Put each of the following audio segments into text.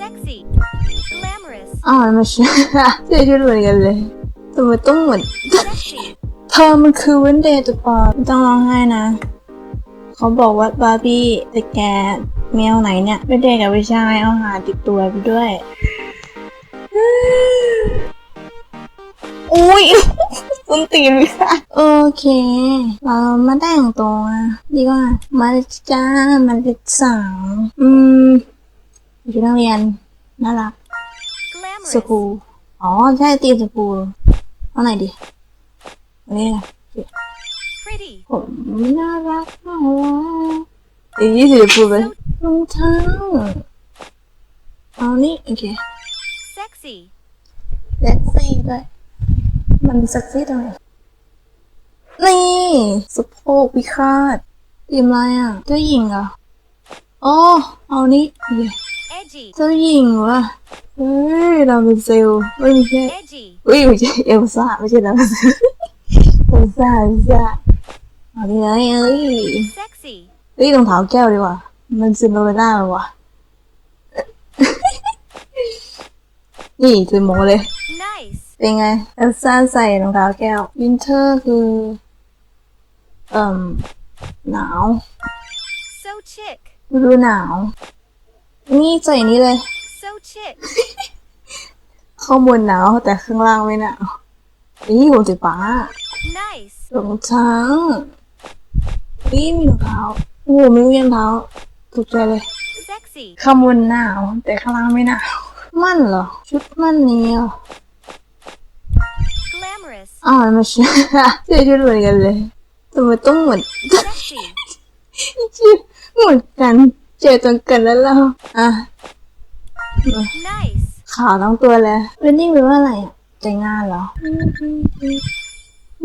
Sexy. Glamorous. อ้าวไม่ใช่เสื้อชุดเหมือนกันเลยทำไมต้องเหมือน Sexy. เธอมันคือเวนเดย์ตัวปลอมไม่ต้องร้องไห้นะ เขาบอกว่าบาร์บี้แต่แกแมวไหนเนี่ยไม่เด็กกับไม่ใช่เอาหาติดตัวไปด้วย อุ้ยส้นตีนเลยค่ะโอเค เรามาแต่งตัวดีกว่า มาเลยจ้ามาเลยสาว อืม อยู่นักเรียน น่ารัก Glamorous. สกูลอ๋อ ใช่ตีมสกูลเอาไหนดีอันนี้นะ Pretty. ผมน่ารักมากเลยอีกยี่สิบพูดไปรองเท้าเอานี่โอเค Sexy. เซ็กซี่ด้วยมันเซ็กซี่ตรงไหนนี่สะโพกพิฆาตทีมอะไรอะเจ้าหญิงเหรออ๋อเอานี่โอเค Edgy. เจ้าหญิงวะเฮ้ยเราเป็นเซลล์ไม่ใช่ Edgy. อุ้ยไม่ใช่เอลซ่าไม่ใช่นะเอลซ่าเอลซ่าเอาดีเลยเอ้ย Sexy. เฮ้ยรองเท้าแก้วดีกว่า มันซินโดเรลล่าเลยว่ะนี่คือโมเลย Nice. เป็นไงเอลซ่าใส่รองเท้าแก้ว วินเทอร์คือ เอ่มหนาว So chic. ฤดูหนาว นี่ใส่นี้เลย So chic. ข้างบนหนาวแต่ข้างล่างไม่หนาวนี่ผมสีฟ้า Nice. รองเท้านี่มีรองเท้าโอ้โหไม่มีรองเท้าถูกใจเลย Sexy. ข้างบนหนาว แต่ข้างล่างไม่หนาว มั่นเหรอ ชุดมั่นนี้เหรอ Glamorous. อ้าวไม่ใช่เสื้อชุดเหมือนกันเลยทำไมต้องเหมือน Sexy. ชื่อเหมือนกัน เจอตรงกันแล้วเราอะ Nice. ขาวทั้งตัวเลยเวนดิ้งหรือว่าอะไรอะแต่งงานเหรอ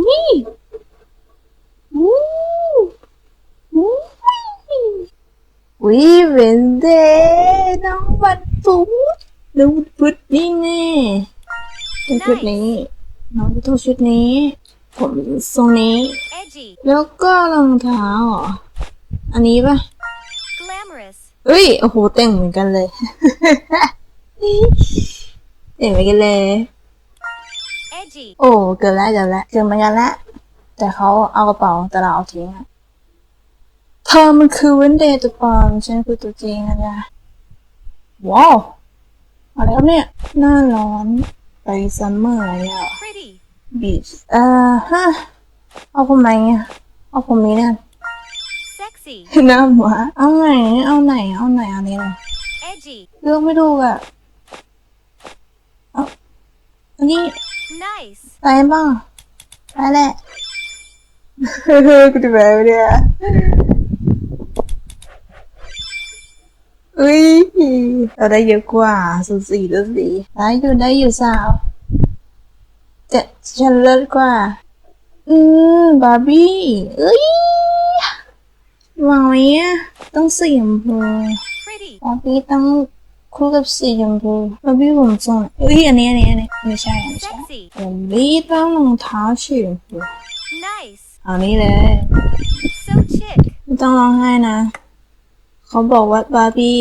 นี่วู้วู้วิเวนเดย์น้องบันฟุตน้องบันฟุตนี่แน่เป็นชุดนี้น้องต้องชุดนี้ ผมทรงนี้ Edgy. แล้วก็รองเท้าเหรออันนี้ปะ Glamorous. เอ้ย โอ้โหแต่งเหมือนกันเลย แต่งเหมือนกันเลย Edgy. โอ้เกินแล้วเกินแล้วเกินเหมือนกันแล้วแต่เขาเอากระเป๋าแต่เราเอาทิ้งอะเธอมันคือเวนเดย์ตัวปลอมฉันคือตัวจริงนะจ๊ะว้าวอะไรครับเนี่ย หน้าร้อนไปซัมเมอร์อะไรเนี่ย Pretty. บีชเอ่อฮะเอาผมไหนอะเอาผมนี้เนี่ย Sexy. หน้าหมาเอาไหน เอาไหน เอาไหนอันนี้เลย Edgy. เลือกไม่ถูกอะเอาอันนี้ Nice. ไปบ้างไปแหละเฮ้ยกูจะแบบเนี่ยอุ้ยเราได้เยอะกว่าสูสีดูสิได้อยู่ได้อยู่สาวแต่ฉันเลิศกว่า อืมบาร์บี้เอ้ย วางไว้อะต้องสีชมพู Pretty. บาร์บี้ต้องคู่กับสีชมพูบาร์บี้ผมทรงเอ้ยอันนี้อันนี้อันนี้ไม่ใช่ไม่ใช่ Sexy. บาร์บี้ต้องรองเท้าสีชมพู Nice. เอานี้เลย So chic. ไม่ต้องร้องไห้นะ เขาบอกว่าบาร์บี้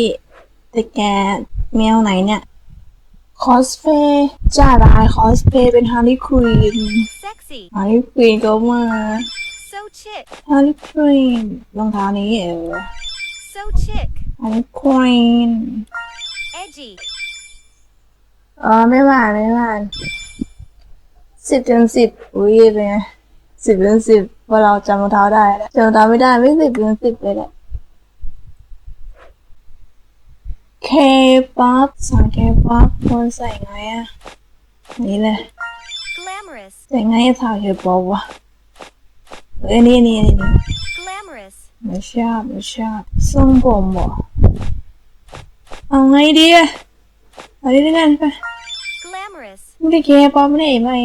แต่แกแมวไหนเนี่ยคอสเพย์จ้าดายคอสเพย์เป็นฮาร์ลีควีน Sexy. ฮาร์ลีควีนก็มา So chic. ฮาร์ลีควีนรองเท้านี้เออ So chic. ฮาร์ลีควีน Edgy. อ๋อไม่ผ่านไม่ผ่านสิบเต็มสิบอุ้ยเป็นไงสิบเต็มสิบพอเราจำรองเท้าได้แล้วจำรองเท้าไม่ได้ไม่สิบเต็มสิบเลยแหละเคป๊อปสาวเคป๊อปควรใส่ไงอะนี่เลย Glamorous. ใส่ไงสาวเคป๊อปวะ เอ้ยนี่นี่นี่นี่ Glamorous. ไม่ชอบไม่ชอบทรงผมเหรอเอาไงดีอะเอาดีด้วยกันไป Glamorous. ไม่ได้เคป๊อปไม่ได้ไม่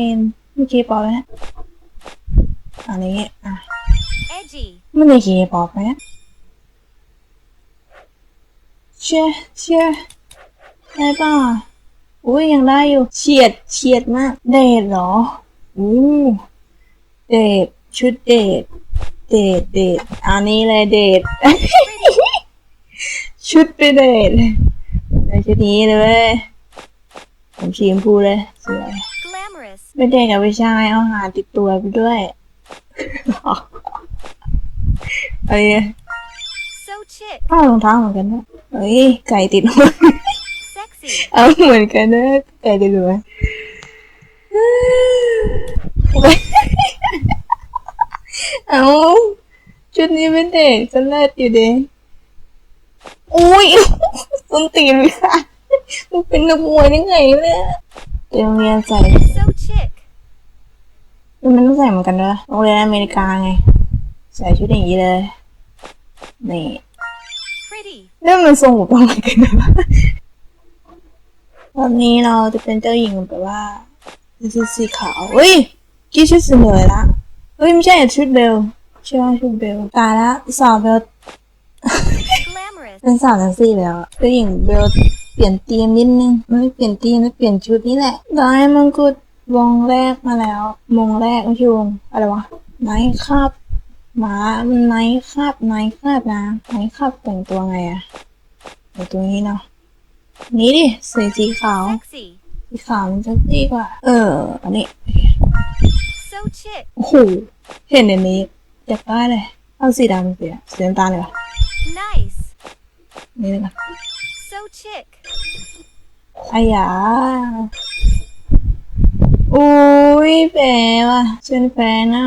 ไม่เคป๊อปนะอันนี้อะ Edgy. ไม่ได้เคป๊อปนะเชื่อเชื่อได้ป่ะอุ้ยยังได้อยู่เฉียดเฉียดมาก เดทเหรออู้เดท ชุดเดทเดทเดทอันนี้เลยเดทชุดไปเดทได้ชุดนี้เลยเว้ยผมสีชมพูเลยสวย Glamorous. เป็นเด็กกับผู้ชายเอาหาติดตัวไปด้วยเอ้ย So chic. อ้าวรองเท้าเหมือนกันนะเฮ้ยไก่ติดหัว Sexy. เอาเหมือนกันนะไก่ติดหัวเอาชุด นี้เป็นเด็กจะเลิศอยู่เด้อุ้ยส้นตีนเลยค่ะมันเป็นนักมวยได้ไงเนี่ยเดี๋ยวโรงเรียนใส่ So chic. มันต้องใส่เหมือนกันด้วยโรงเรียนอเมริกาไง ใส่ชุดอย่างนี้เลย นี่ Pretty. นี่มันทรงผมประมาณกันนะรอบนี้เราจะเป็นเจ้าหญิงแบบว่าชุดสีขาวเฮ้ยกี่ชุดสีเหลืองละเฮ้ยไม่ใช่ชุดเบล ใช่ว่าชุดเบลตายละสาวเบล Glamorous. เป็นสาวทั้งสี่แล้วอะเจ้าหญิงเบลเปลี่ยนธีมนิดนึงไม่เปลี่ยนธีมไม่เปลี่ยนชุดนี่แหละได้มงกุฎวงแรกมาแล้วมงแรกไม่ใช่วงอะไรวะไนท์ครับหมาไนท์ครับไนท์ครับนะไนท์ครับแต่งตัวไงอะแต่งตัวนี้เนาะนี้ดิใส่สีขาว Sexy. สีขาวมันจะดีกว่า เออ อันนี้ So chic. โอ้โหเห็นอันนี้ อยากได้เลย เอาสีดำเสียสีน้ำตาลเลยวะ Nice. นี่เลยนะ So chic. อายาอุ้ยแปลว่ะเป็นแฟนนะ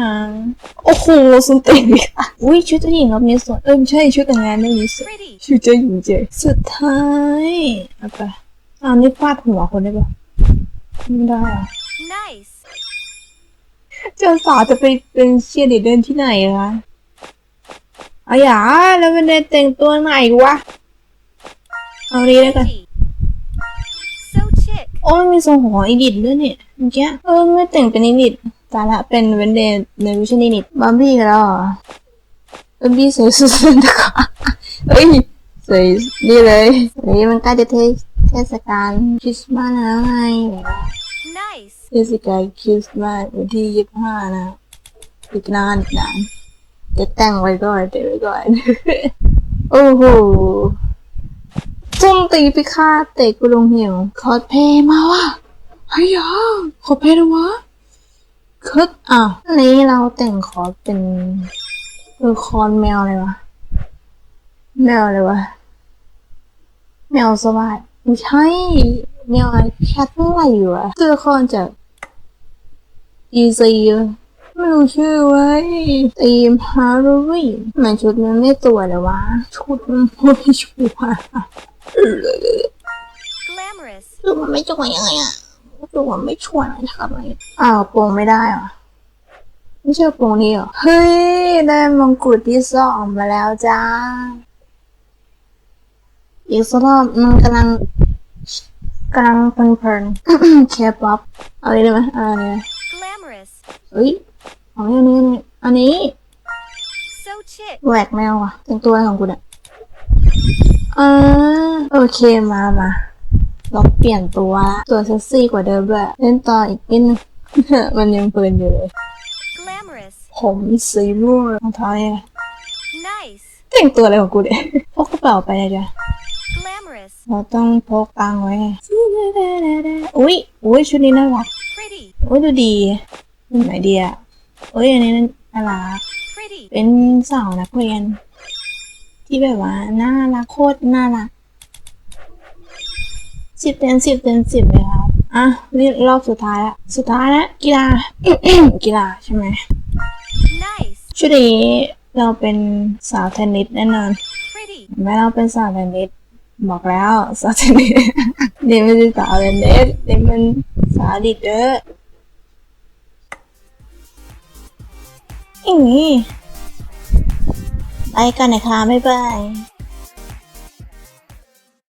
โอ้โหสุดเต็มเลยค่ะอุ้ยชุดเจ้าหญิงรอบนี้สวยเออไม่ใช่ชุดแต่งงานไม่มีสวย Pretty. ชุดเจ้าหญิงเจสุดท้ายเอาไปอ้าวนี่ฟาดหัวคนได้ปะไม่ได้เหรอะ Nice. เจ้าสาวจะไปเป็นเชียร์ลีดเดอร์ที่ไหนอะคะอายาแล้วมันได้แต่งตัวไหนวะ เอาดีแล้วกัน Pretty. So chic. โอ้ยมีทรงของอีดิทด้วยเนี่ยเมื่อกี้เออไม่แต่งเป็นอีดิทตายละเป็นเวนเดย์ในวิชั่นอีดิทบาร์บี้กันแล้วเหรอบาร์บี้ใส่สุดเลยนะคะเฮ้ยใส่นี่เลยเฮ้ยมันใกล้จะเทศเทศกาลคริสต์มาสแล้วไง Nice. เทศกาลคริสต์มาสวันที่ยี่สิบห้านะอีกนานอีกนานจะแต่งไว้ก่อนเดี๋ยวไว้ก่อน โอ้โหโจมตีพิฆาตเตะกูลงเหวคอสเพย์มาว่ะเฮ้ยอะคอสเพย์เลยวะคึดอะอันนี้เราแต่งคอสเป็นเออคอนแมวอะไรวะแมวอะไรวะแมวสวัสดไม่ใช่ แมวอะไรแคทอะไรอยู่อะตัวละครจากอีซีไม่รู้ชื่อไว้ยตีมฮาโลวีนทำไมชุดมันไม่ตัวเลยวะ ชุดมันไม่ชัวร์ Glamorous. ชุดมันไม่ชัวร์ยังไงอะชุดมันไม่ชัวร์ทำไมอ้าวโปรงไม่ได้เหรอไม่ใช่โปรงนี้เหรอ เฮ้ย ได้มงกุฎที่สองมาแล้วจ้าอีกสักรอบมันกำลัง กำลังเพลินๆเคป๊อปเอาเลยได้ไหมเอาเลย Glamorous. เฮ้ยเอาอันนี้อันนี้อันนี้ So chic. แหวกแมวอะแต่งตัวอะไรของคุณอะอ่าโอเคมามาเราเปลี่ยนตัวละตัวเซ็กซี่กว่าเดิมด้วยเล่นต่ออีกนิดนึงมันยังเพลินอยู่เลย Glamorous. ผมสีม่วงรองเท้าเนี่ย Nice. แต่งตัวอะไรของกูเนี่ยพกกระเป๋าไปเลยจ้ะ Glamorous. เราต้องพกตังค์ไว้ อุ้ยอุ้ยชุดนี้น่ารัก Pretty. อุ้ยดูดีเป็นไหนดีอะอุ้ยอันนี้น่ารัก Pretty. เป็นสาวนักเรียน ที่แบบว่าน่ารักโคตรน่ารักสิบเต็มสิบเต็มสิบเลยครับ อะนี่รอบสุดท้ายละสุดท้ายละกีฬากีฬาใช่ไหม Nice. ชุดนี้เราเป็นสาวเทนนิสแน่นอน Pretty. เห็นไหม่เราเป็นสาวเทนนิส บอกแล้วสาวเทนนิสนี่ไม่ใช่สาวเทนนิสนี่มันสาวดีดเดอร์อย่างนี้ไปกันนะคะบ๊ายบาย